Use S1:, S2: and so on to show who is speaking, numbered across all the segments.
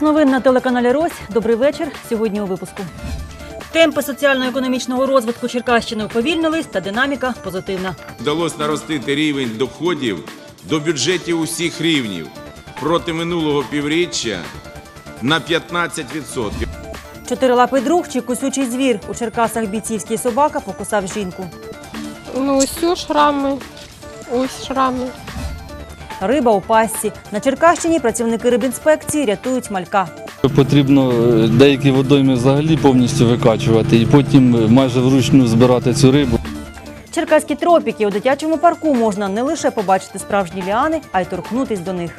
S1: Час новин на телеканалі Рось. Добрий вечір. Сьогодні у випуску. Темпи соціально-економічного розвитку Черкащини уповільнились та динаміка позитивна.
S2: Вдалося наростити рівень доходів до бюджетів усіх рівнів проти минулого півріччя на 15%.
S1: Чотирилапий друг чи кусючий звір. У Черкасах бійцівський собака покусав жінку.
S3: Ну, ось ось шрами, ось шрами.
S1: Риба у пасті. На Черкащині працівники рибінспекції рятують малька.
S4: Потрібно е, деякі водойми взагалі повністю викачувати і потім е, майже вручну збирати цю рибу.
S1: Черкаські тропіки у дитячому парку можна не лише побачити справжні ліани, а й торкнутись до них.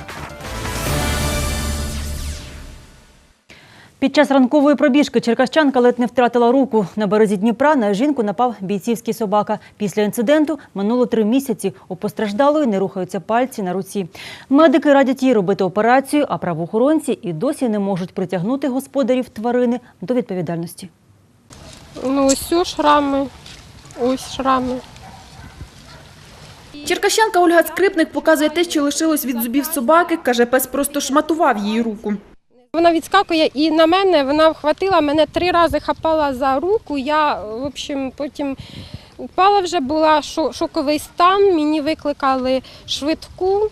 S1: Під час ранкової пробіжки черкащанка ледь не втратила руку. На березі Дніпра на жінку напав бійцівський собака. Після інциденту минуло три місяці. У постраждалої не рухаються пальці на руці. Медики радять їй робити операцію, а правоохоронці і досі не можуть притягнути господарів тварини до відповідальності.
S3: Ну, ось ось шрами, ось шрами.
S5: Черкащанка Ольга Скрипник показує те, що лишилось від зубів собаки. Каже, пес просто шматував її руку.
S3: Вона відскакує і на мене вона вхватила мене три рази хапала за руку. Я, в общем, потім упала вже була шо- шоковий стан. Мені викликали швидку.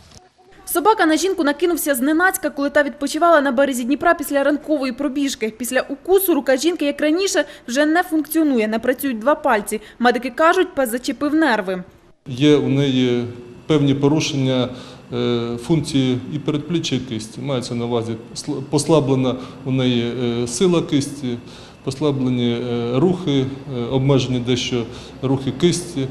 S5: Собака на жінку накинувся зненацька, коли та відпочивала на березі Дніпра після ранкової пробіжки. Після укусу рука жінки, як раніше, вже не функціонує, не працюють два пальці. Медики кажуть, пес зачепив нерви.
S6: Є у неї певні порушення е, функції і передпліччя кисті. Мається на увазі сл- послаблена у неї е, сила кисті, послаблені е, рухи, обмежені дещо рухи кисті.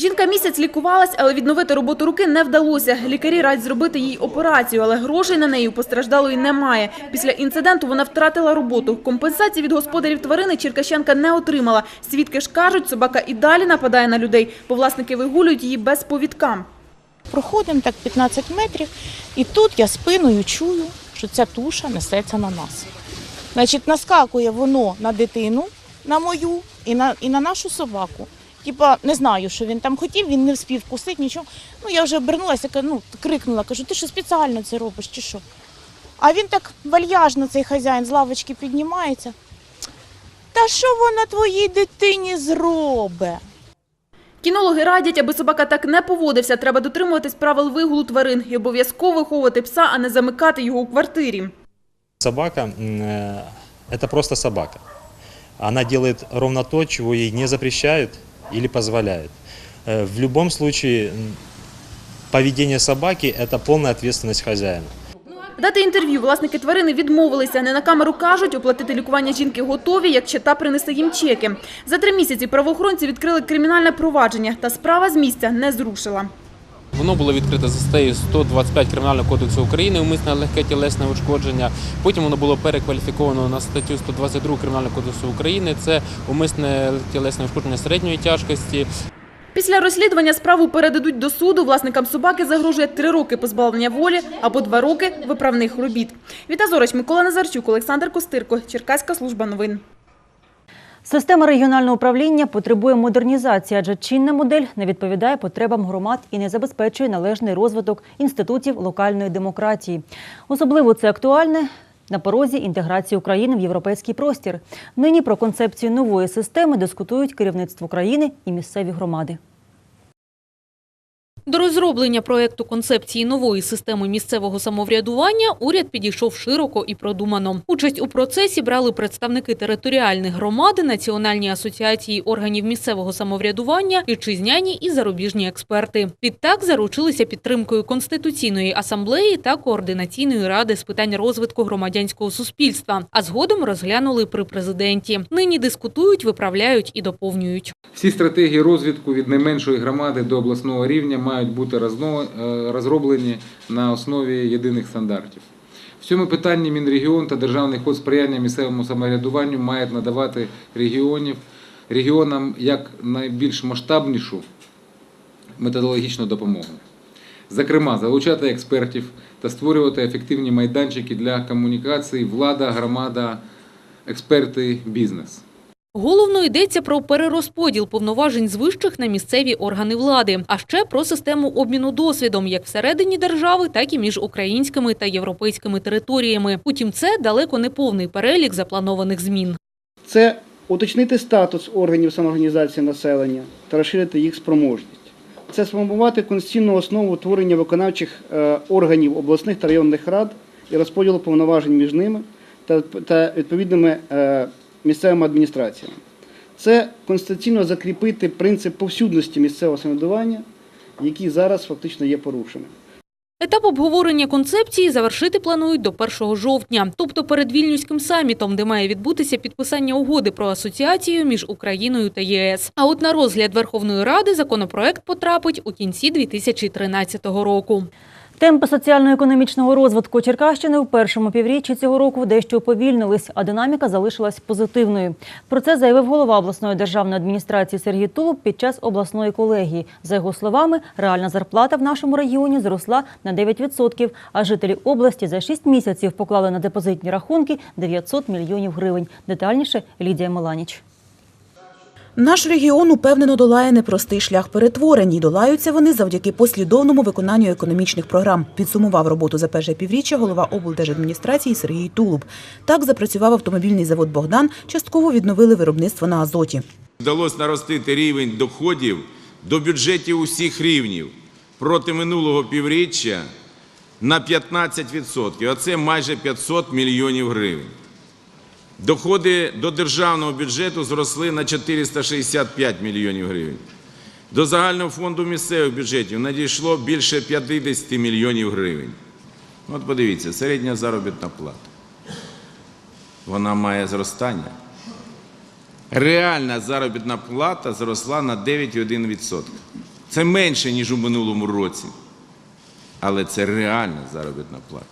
S5: Жінка місяць лікувалась, але відновити роботу руки не вдалося. Лікарі радять зробити їй операцію, але грошей на неї у постраждалої немає. Після інциденту вона втратила роботу. Компенсації від господарів тварини черкащанка не отримала. Свідки ж кажуть, собака і далі нападає на людей, бо власники вигулюють її без повідка.
S7: Проходимо так 15 метрів, і тут я спиною чую, що ця туша несеться на нас. Значить, наскакує воно на дитину, на мою і на, і на нашу собаку. Типа, не знаю, що він там хотів, він не вспів вкусити, нічого. Ну, я вже обернулася, ну, крикнула, кажу, ти що спеціально це робиш, чи що? А він так вальяжно, цей хазяїн, з лавочки піднімається. Та що вона твоїй дитині зробить?
S5: Кінологи радять, аби собака так не поводився, треба дотримуватись правил вигулу тварин і обов'язково виховувати пса, а не замикати його у квартирі.
S8: Собака э, – это просто собака. Она делает ровно то, чего ей не запрещают или позволяют. Э, В любом случае, поведение собаки – это полная ответственность хозяина.
S5: Дати інтерв'ю власники тварини відмовилися. Не на камеру кажуть, оплатити лікування жінки готові, якщо та принесе їм чеки. За три місяці правоохоронці відкрили кримінальне провадження, та справа з місця не зрушила.
S9: Воно було відкрите за статтею 125 Кримінального кодексу України, умисне легке тілесне ушкодження. Потім воно було перекваліфіковано на статтю 122 Кримінального кодексу України. Це умисне тілесне ушкодження середньої тяжкості.
S5: Після розслідування справу передадуть до суду. Власникам собаки загрожує три роки позбавлення волі або два роки виправних робіт. Віта Зорач, Микола Назарчук, Олександр Костирко, Черкаська служба новин.
S1: Система регіонального управління потребує модернізації, адже чинна модель не відповідає потребам громад і не забезпечує належний розвиток інститутів локальної демократії. Особливо це актуальне на порозі інтеграції України в європейський простір. Нині про концепцію нової системи дискутують керівництво країни і місцеві громади.
S10: До розроблення проекту концепції нової системи місцевого самоврядування уряд підійшов широко і продумано. Участь у процесі брали представники територіальних громад, національні асоціації органів місцевого самоврядування, вітчизняні і зарубіжні експерти. Відтак заручилися підтримкою конституційної асамблеї та координаційної ради з питань розвитку громадянського суспільства. А згодом розглянули при президенті. Нині дискутують, виправляють і доповнюють.
S11: Всі стратегії розвитку від найменшої громади до обласного рівня мають бути е, розроблені на основі єдиних стандартів. В цьому питанні Мінрегіон та Державний ход сприяння місцевому самоврядуванню мають надавати регіонів, регіонам як найбільш масштабнішу методологічну допомогу. Зокрема, залучати експертів та створювати ефективні майданчики для комунікації влада, громада, експерти, бізнес.
S10: Головно йдеться про перерозподіл повноважень з вищих на місцеві органи влади, а ще про систему обміну досвідом як всередині держави, так і між українськими та європейськими територіями. Утім, це далеко не повний перелік запланованих змін.
S12: це уточнити статус органів самоорганізації населення та розширити їх спроможність. Це сформувати конституційну основу утворення виконавчих е, органів обласних та районних рад і розподілу повноважень між ними та, відповідними е, місцевими адміністраціями. Це конституційно закріпити принцип повсюдності місцевого самоврядування, який зараз фактично є порушеним.
S10: Етап обговорення концепції завершити планують до 1 жовтня, тобто перед Вільнюським самітом, де має відбутися підписання угоди про асоціацію між Україною та ЄС. А от на розгляд Верховної Ради законопроект потрапить у кінці 2013 року.
S1: Темпи соціально-економічного розвитку Черкащини в першому півріччі цього року дещо уповільнились, а динаміка залишилась позитивною. Про це заявив голова обласної державної адміністрації Сергій Тулуб під час обласної колегії. За його словами, реальна зарплата в нашому регіоні зросла на 9%, а жителі області за 6 місяців поклали на депозитні рахунки 900 мільйонів гривень. Детальніше Лідія Меланіч.
S13: Наш регіон упевнено долає непростий шлях перетворень. І долаються вони завдяки послідовному виконанню економічних програм. Підсумував роботу за перше півріччя голова облдержадміністрації Сергій Тулуб. Так запрацював автомобільний завод Богдан. Частково відновили виробництво на азоті.
S2: Вдалося наростити рівень доходів до бюджетів усіх рівнів проти минулого півріччя на 15%, а це майже 500 мільйонів гривень. Доходи до державного бюджету зросли на 465 мільйонів гривень. До загального фонду місцевих бюджетів надійшло більше 50 мільйонів гривень. От подивіться, середня заробітна плата. Вона має зростання. Реальна заробітна плата зросла на 9,1%. Це менше, ніж у минулому році. Але це реальна заробітна плата.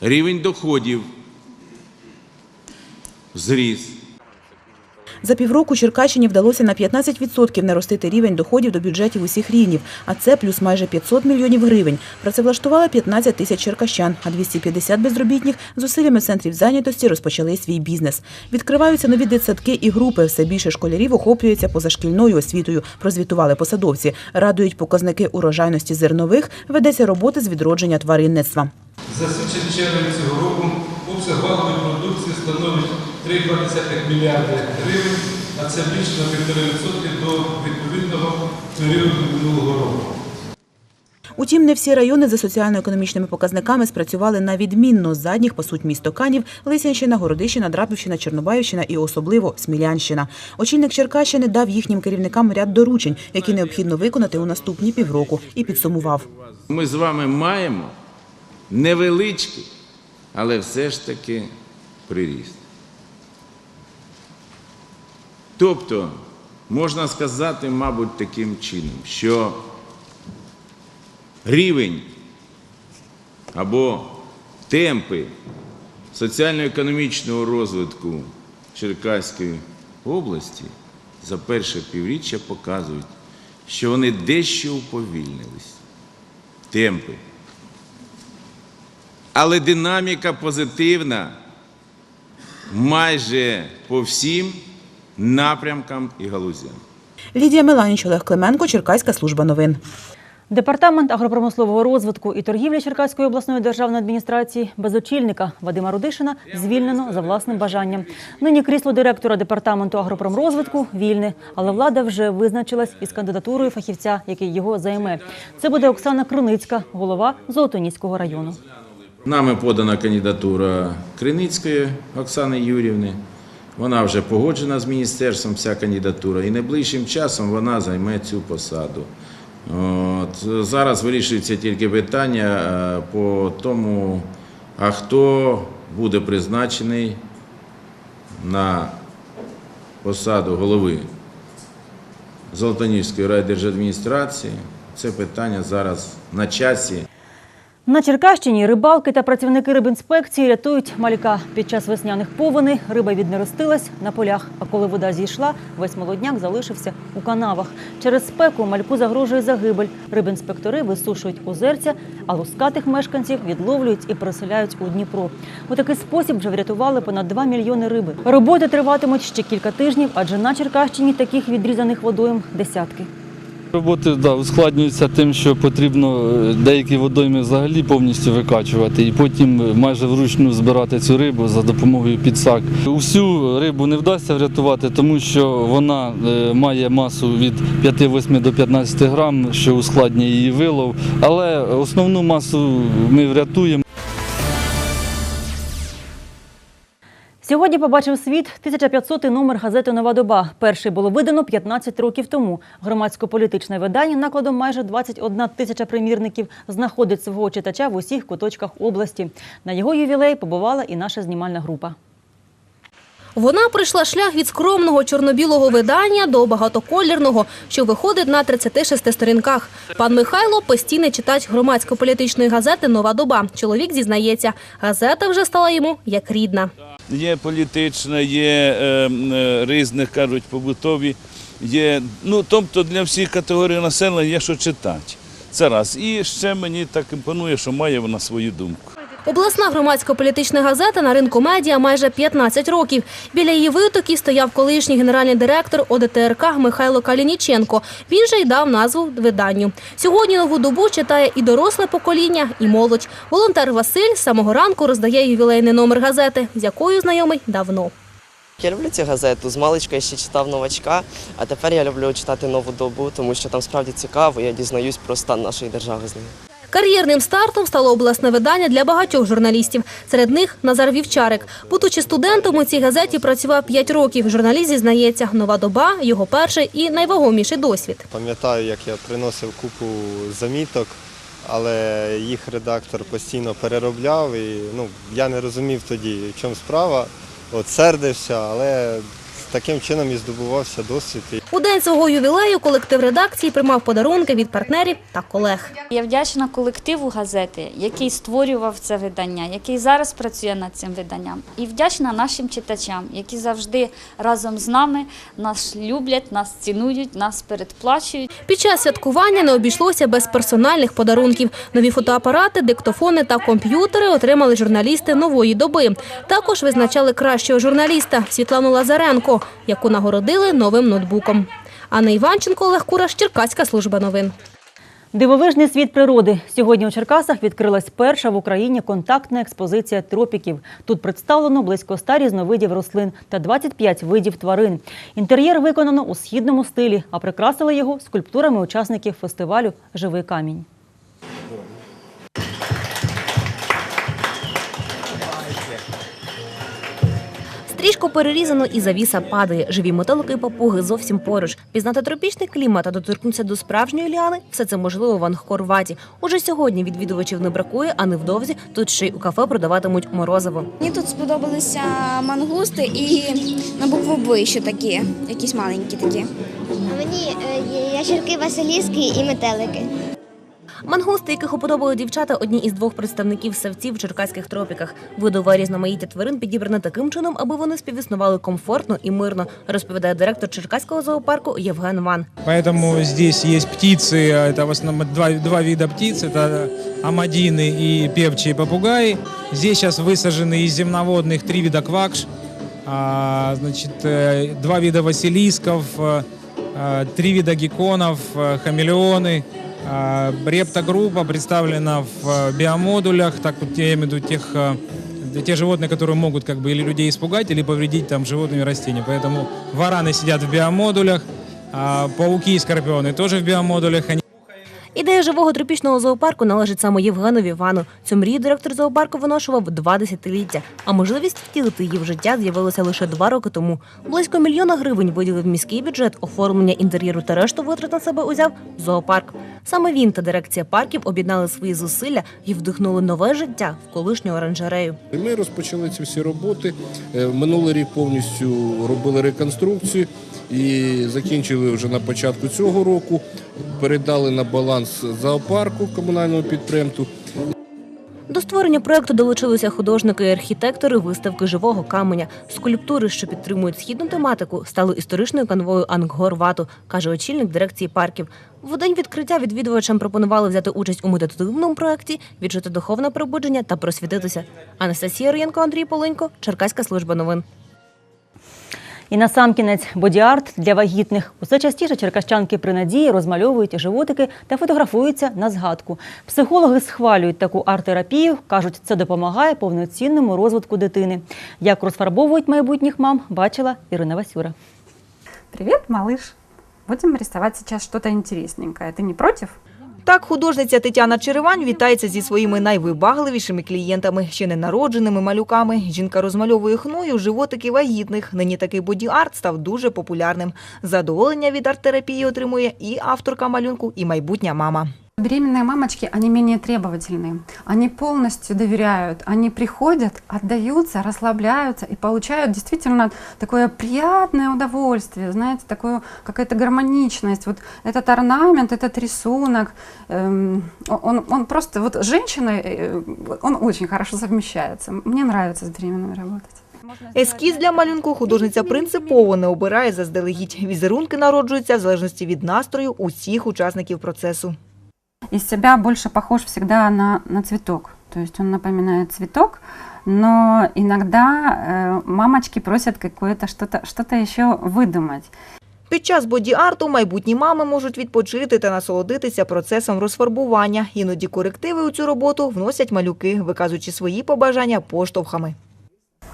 S2: Рівень доходів зріс.
S13: За півроку Черкащині вдалося на 15% наростити рівень доходів до бюджетів усіх рівнів, а це плюс майже 500 мільйонів гривень. Працевлаштували 15 тисяч черкащан, а 250 безробітних зусиллями центрів зайнятості розпочали свій бізнес. Відкриваються нові дитсадки і групи. Все більше школярів охоплюються позашкільною освітою. Прозвітували посадовці. Радують показники урожайності зернових. Ведеться роботи з відродження тваринництва.
S6: За січень червень цього року обсяг валової продукції становить 3,2 мільярди гривень, а це більше на 1,5% до відповідного періоду минулого року.
S13: Утім, не всі райони за соціально-економічними показниками спрацювали на відмінно. З задніх пасуть місто Канів, Лисянщина, Городищина, Драбівщина, Чорнобаївщина і особливо Смілянщина. Очільник Черкащини дав їхнім керівникам ряд доручень, які необхідно виконати у наступні півроку, і підсумував.
S2: Ми з вами маємо невеличкий, але все ж таки приріст. Тобто, можна сказати, мабуть, таким чином, що рівень або темпи соціально-економічного розвитку Черкаської області за перше півріччя показують, що вони дещо уповільнились. Темпи. Але динаміка позитивна майже по всім напрямкам і галузям.
S13: Лідія Меланіч, Олег Клименко, Черкаська служба новин.
S1: Департамент агропромислового розвитку і торгівлі Черкаської обласної державної адміністрації без очільника Вадима Рудишина звільнено за власним бажанням. Нині крісло директора департаменту агропромрозвитку вільне, але влада вже визначилась із кандидатурою фахівця, який його займе. Це буде Оксана Криницька, голова Золотоніського району.
S2: Нами подана кандидатура Криницької Оксани Юрівни. Вона вже погоджена з міністерством, ця кандидатура, і найближчим часом вона займе цю посаду. От, зараз вирішується тільки питання е, по тому, а хто буде призначений на посаду голови Золотоніжської райдержадміністрації. Це питання зараз на часі.
S1: На Черкащині рибалки та працівники рибінспекції рятують малька. Під час весняних повеней риба віднеростилась на полях, а коли вода зійшла, весь молодняк залишився у канавах. Через спеку мальку загрожує загибель. Рибінспектори висушують озерця, а лускатих мешканців відловлюють і переселяють у Дніпро. У такий спосіб вже врятували понад 2 мільйони риби. Роботи триватимуть ще кілька тижнів, адже на Черкащині таких відрізаних водойм десятки.
S4: Роботи да, ускладнюються тим, що потрібно е, деякі водойми взагалі повністю викачувати і потім е, майже вручну збирати цю рибу за допомогою підсак. Усю рибу не вдасться врятувати, тому що вона е, має масу від 5-8 до 15 грам, що ускладнює її вилов. Але основну масу ми врятуємо.
S1: Сьогодні побачив світ 1500-й номер газети Нова доба. Перший було видано 15 років тому. Громадсько-політичне видання накладом майже 21 тисяча примірників знаходить свого читача в усіх куточках області. На його ювілей побувала і наша знімальна група.
S14: Вона пройшла шлях від скромного чорно-білого видання до багатоколірного, що виходить на 36 сторінках. Пан Михайло – постійний читач громадсько-політичної газети «Нова доба». Чоловік зізнається, газета вже стала йому як рідна.
S15: Є політична, є е, е, різних, кажуть, побутові, є, ну, тобто для всіх категорій населення є що читати. Це раз. І ще мені так імпонує, що має вона свою думку.
S14: Обласна громадсько-політична газета на ринку медіа майже 15 років. Біля її витоків стояв колишній генеральний директор ОДТРК Михайло Калініченко. Він же й дав назву виданню. Сьогодні нову добу читає і доросле покоління, і молодь. Волонтер Василь з самого ранку роздає ювілейний номер газети, з якою знайомий давно.
S16: Я люблю цю газету. З маличка я ще читав новачка, а тепер я люблю читати нову добу, тому що там справді цікаво. Я дізнаюсь про стан нашої держави з нею.
S14: Кар'єрним стартом стало обласне видання для багатьох журналістів. Серед них Назар Вівчарик. Будучи студентом, у цій газеті працював 5 років. Журналіст зізнається, нова доба, його перший і найвагоміший досвід.
S17: Пам'ятаю, як я приносив купу заміток, але їх редактор постійно переробляв і ну, я не розумів тоді, в чому справа. От сердився, але таким чином і здобувався досвід.
S14: У день свого ювілею колектив редакції приймав подарунки від партнерів та колег.
S18: Я вдячна колективу газети, який створював це видання, який зараз працює над цим виданням. І вдячна нашим читачам, які завжди разом з нами нас люблять, нас цінують, нас передплачують.
S14: Під час святкування не обійшлося без персональних подарунків. Нові фотоапарати, диктофони та комп'ютери отримали журналісти нової доби. Також визначали кращого журналіста Світлану Лазаренко, яку нагородили новим ноутбуком. Анна Іванченко, Олег Кураш, Черкаська служба новин.
S1: Дивовижний світ природи. Сьогодні у Черкасах відкрилась перша в Україні контактна експозиція тропіків. Тут представлено близько 100 різновидів рослин та 25 видів тварин. Інтер'єр виконано у східному стилі, а прикрасили його скульптурами учасників фестивалю Живий камінь.
S14: Стрічку перерізано і завіса падає. Живі мотелики і папуги зовсім поруч. Пізнати тропічний клімат та доторкнутися до справжньої ліани – все це можливо в Ангкор-Ваті. Уже сьогодні відвідувачів не бракує, а невдовзі тут ще й у кафе продаватимуть морозиво.
S19: Мені тут сподобалися мангусти і на букву Б ще такі, якісь маленькі такі.
S20: Мені е, ящерки Василіски і метелики.
S14: Мангусти, яких уподобали дівчата, одні із двох представників савців в черкаських тропіках. Видове різноманіття тварин підібране таким чином, аби вони співіснували комфортно і мирно, розповідає директор Черкаського зоопарку Євген Ван.
S21: Поэтому здесь есть птицы, это в основном два, два вида птиц, это амадины и певчие попугаи. Здесь сейчас высажены из земноводных три вида квакш, а, значит, э, два вида василисков, э, э, три вида гекконов, э, А, Рептогруппа представлена в э, биомодулях, так вот я имею в виду тех э, те животные, которые могут как бы или людей испугать, или повредить там животными растения. Поэтому вараны сидят в биомодулях, а пауки и скорпионы тоже в биомодулях. Они
S14: Ідея живого тропічного зоопарку належить саме Євгенові Вану. Цю мрію директор зоопарку виношував два десятиліття, а можливість втілити її в життя з'явилася лише два роки тому. Близько мільйона гривень виділив міський бюджет, оформлення інтер'єру та решту витрат на себе узяв зоопарк. Саме він та дирекція парків об'єднали свої зусилля і вдихнули нове життя в колишню оранжерею.
S22: Ми розпочали ці всі роботи. Е, Минулий рік повністю робили реконструкцію і закінчили вже на початку цього року. Передали на баланс зоопарку комунальному підприємству.
S14: До створення проекту долучилися художники і архітектори виставки живого каменя. Скульптури, що підтримують східну тематику, стали історичною канвою Ангкор-Вату, каже очільник дирекції парків. В день відкриття відвідувачам пропонували взяти участь у медитативному проекті, відчути духовне пробудження та просвітитися. Анастасія Роєнко, Андрій Поленько, Черкаська служба новин.
S1: І на сам кінець боді-арт для вагітних. Усе частіше черкащанки при надії розмальовують животики та фотографуються на згадку. Психологи схвалюють таку арт-терапію, кажуть, це допомагає повноцінному розвитку дитини. Як розфарбовують майбутніх мам, бачила Ірина Васюра.
S23: Привет, малыш. Будем рисовать сейчас что-то интересненькое. Ты не против?
S24: Так, художниця Тетяна Черевань вітається зі своїми найвибагливішими клієнтами, ще не народженими малюками. Жінка розмальовує хною животики вагітних. Нині такий боді-арт став дуже популярним. Задоволення від арт-терапії отримує і авторка малюнку, і майбутня мама.
S23: Беременные мамочки, они менее требовательные. Они полностью доверяют. Они приходят, отдаются, расслабляются и получают действительно такое приятное удовольствие, знаете, такую какая-то гармоничность. Вот этот орнамент, этот рисунок, эм, он, он просто, вот с женщиной, э, он очень хорошо совмещается. Мне нравится с беременными работать.
S24: Ескіз для малюнку художниця принципово не обирає заздалегідь. Візерунки народжуються в залежності від настрою усіх учасників процесу.
S23: из себя больше похож всегда на, на цветок. То есть он напоминает цветок, но иногда э, мамочки просят какое-то что-то что еще выдумать.
S24: Під час боді-арту майбутні мами можуть відпочити та насолодитися процесом розфарбування. Іноді корективи у цю роботу вносять малюки, виказуючи свої побажання поштовхами.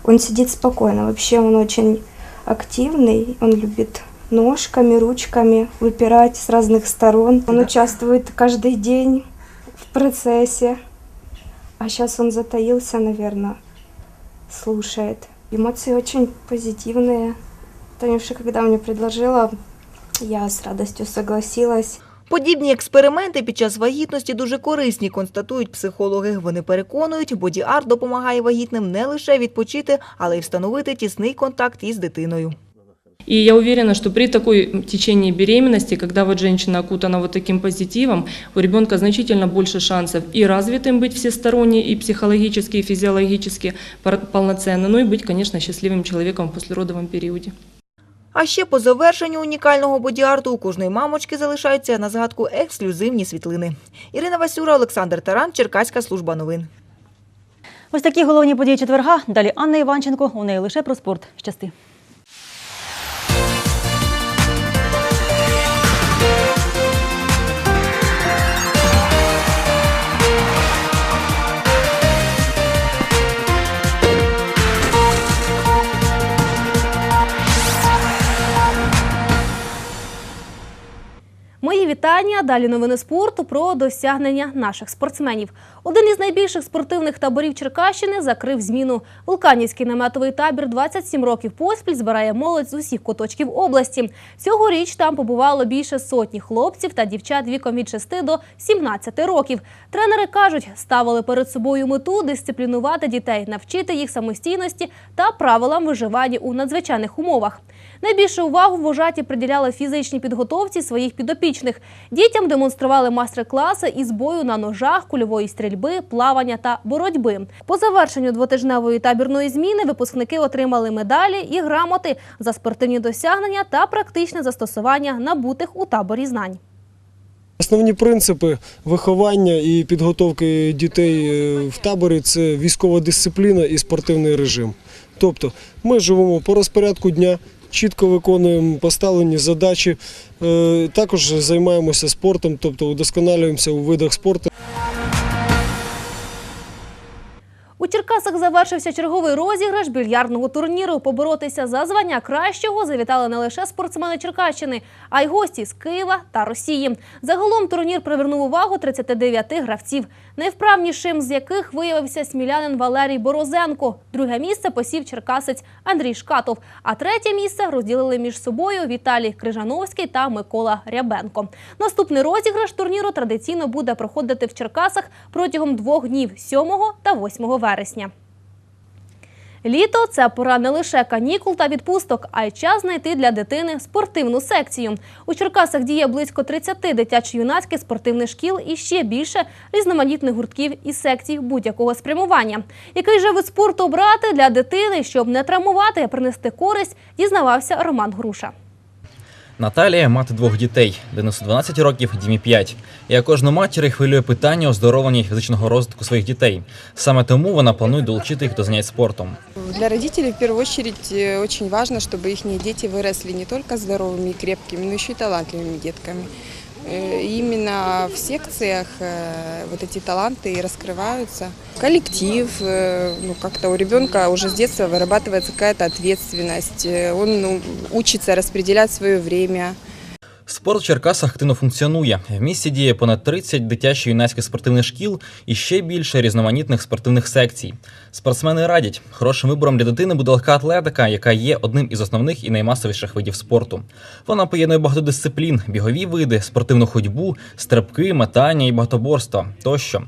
S25: Он сидит спокойно. Вообще он очень активный. Он любит ножками, ручками выпирать с разных сторон. Он участвует каждый день в процессе. А сейчас он затаился, наверное, слушает. Эмоции очень позитивные. Танюша, когда мне предложила, я с радостью согласилась.
S24: Подібні експерименти під час вагітності дуже корисні, констатують психологи. Вони переконують, боді-арт допомагає вагітним не лише відпочити, але й встановити тісний контакт із дитиною.
S26: И я уверена, что при такой течении беременности, когда вот женщина окутана вот таким позитивом, у ребенка значительно больше шансов и развитым быть всесторонне, и психологически, и физиологически пор- полноценно, ну и быть, конечно, счастливым человеком в послеродовом периоде.
S24: А ще по завершенню унікального боді-арту у кожної мамочки залишаються на згадку ексклюзивні світлини. Ірина Васюра, Олександр Таран, Черкаська служба новин.
S1: Ось такі головні події четверга. Далі Анна Іванченко. У неї лише про спорт. Щасти.
S27: Мої вітання. Далі новини спорту про досягнення наших спортсменів. Один із найбільших спортивних таборів Черкащини закрив зміну. Вулканівський наметовий табір 27 років поспіль збирає молодь з усіх куточків області. Цьогоріч там побувало більше сотні хлопців та дівчат віком від 6 до 17 років. Тренери кажуть, ставили перед собою мету дисциплінувати дітей, навчити їх самостійності та правилам виживання у надзвичайних умовах. Найбільшу увагу вожаті приділяли фізичній підготовці своїх підопічних. Дітям демонстрували майстер-класи із бою на ножах, кульової стрільби, плавання та боротьби. По завершенню двотижневої табірної зміни випускники отримали медалі і грамоти за спортивні досягнення та практичне застосування набутих у таборі знань.
S28: Основні принципи виховання і підготовки дітей е, в таборі це військова дисципліна і спортивний режим. Тобто ми живемо по розпорядку дня, чітко виконуємо поставлені задачі, е, також займаємося спортом, тобто удосконалюємося у видах спорту.
S27: У Черкасах завершився черговий розіграш більярдного турніру. Поборотися за звання кращого завітали не лише спортсмени Черкащини, а й гості з Києва та Росії. Загалом турнір привернув увагу 39 гравців, найвправнішим з яких виявився смілянин Валерій Борозенко. Друге місце посів черкасець Андрій Шкатов. А третє місце розділили між собою Віталій Крижановський та Микола Рябенко. Наступний розіграш турніру традиційно буде проходити в Черкасах протягом двох днів 7 та 8 вересня. Літо це пора не лише канікул та відпусток, а й час знайти для дитини спортивну секцію. У Черкасах діє близько 30 дитячо-юнацьких спортивних шкіл і ще більше різноманітних гуртків і секцій будь-якого спрямування. Який же вид спорту обрати для дитини, щоб не травмувати, принести користь, дізнавався Роман Груша.
S29: Наталія мати двох дітей, Денису 12 років, Дімі 5. І як кожну матір хвилює питання оздоровлення і фізичного розвитку своїх дітей. Саме тому вона планує долучити їх до занять спортом.
S30: Для родителей в первую очередь э, очень важно, чтобы их дети выросли не только здоровыми и крепкими, но еще и талантливыми детками. Э, Именно в секциях э, вот эти таланты и раскрываются. Коллектив, э, ну как-то у ребенка уже с детства вырабатывается какая-то ответственность, э, он ну, учится распределять свое время.
S29: Спорт в Черкасах активно функціонує. В місті діє понад 30 дитячо-юнацьких спортивних шкіл і ще більше різноманітних спортивних секцій. Спортсмени радять, хорошим вибором для дитини буде легка атлетика, яка є одним із основних і наймасовіших видів спорту. Вона поєднує багато дисциплін, бігові види, спортивну ходьбу, стрибки, метання і багатоборство тощо.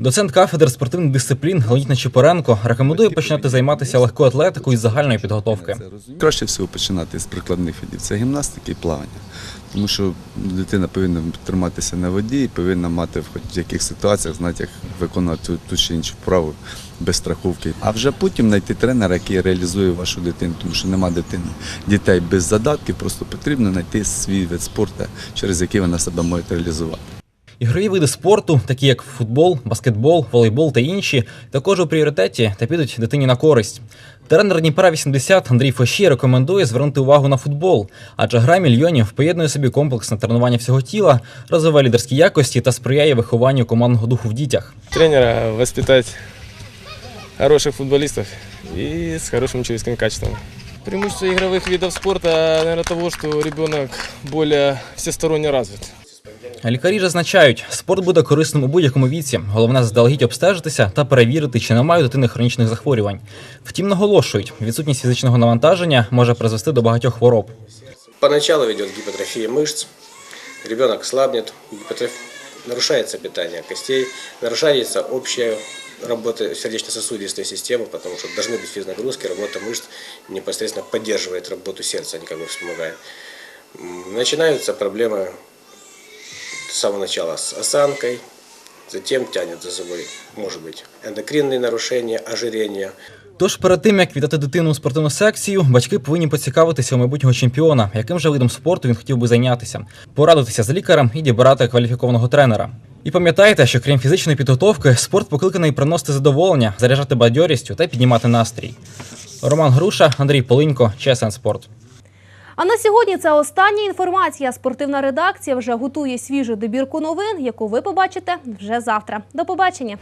S29: Доцент кафедри спортивних дисциплін Леонід Нечипоренко рекомендує починати займатися легкою атлетикою з загальної підготовки.
S31: Краще всього починати з прикладних видів. Це гімнастики і плавання. Тому що дитина повинна триматися на воді і повинна мати в хоч яких ситуаціях знати, як виконувати ту, ту чи іншу вправу без страховки. А вже потім знайти тренера, який реалізує вашу дитину, тому що нема дитини дітей без задатків, просто потрібно знайти свій вид спорту, через який вона себе може реалізувати.
S29: Ігрові види спорту, такі як футбол, баскетбол, волейбол та інші, також у пріоритеті та підуть дитині на користь. Тренер Дніпра 80 Андрій Фощій рекомендує звернути увагу на футбол, адже гра мільйонів поєднує собі комплексне тренування всього тіла, розвиває лідерські якості та сприяє вихованню командного духу в дітях.
S32: тренера воспитать хороших футболистов и с хорошими человеческими качествами. Преимущество игровых видов спорта, наверное, того, что ребенок более всесторонне развит.
S29: Лікарі ж зазначають, спорт буде корисним у будь-якому віці. Головне заздалегідь обстежитися та перевірити, чи немає у дитини хронічних захворювань. Втім, наголошують, відсутність фізичного навантаження може призвести до багатьох хвороб.
S33: Поначалу ведет гипотрофия мышц, ребенок слабнет, гипотроф- нарушается питание костей, нарушается общая работа сердечно-сосудистой системы, потому что должны быть физнагрузки, работа мышц непосредственно поддерживает работу сердца, а не как бы вспомогает. М, Начинаются проблемы с самого начала с осанкой, затем тянет за собой, может быть, эндокринные нарушения, ожирение,
S29: Тож перед тим як віддати дитину у спортивну секцію, батьки повинні поцікавитися у майбутнього чемпіона, яким же видом спорту він хотів би зайнятися, порадитися з лікарем і дібрати кваліфікованого тренера. І пам'ятайте, що крім фізичної підготовки, спорт покликаний приносити задоволення, заряджати бадьорістю та піднімати настрій. Роман Груша, Андрій Полинько, ЧСН Спорт.
S27: А на сьогодні це остання інформація. Спортивна редакція вже готує свіжу добірку новин, яку ви побачите вже завтра. До побачення.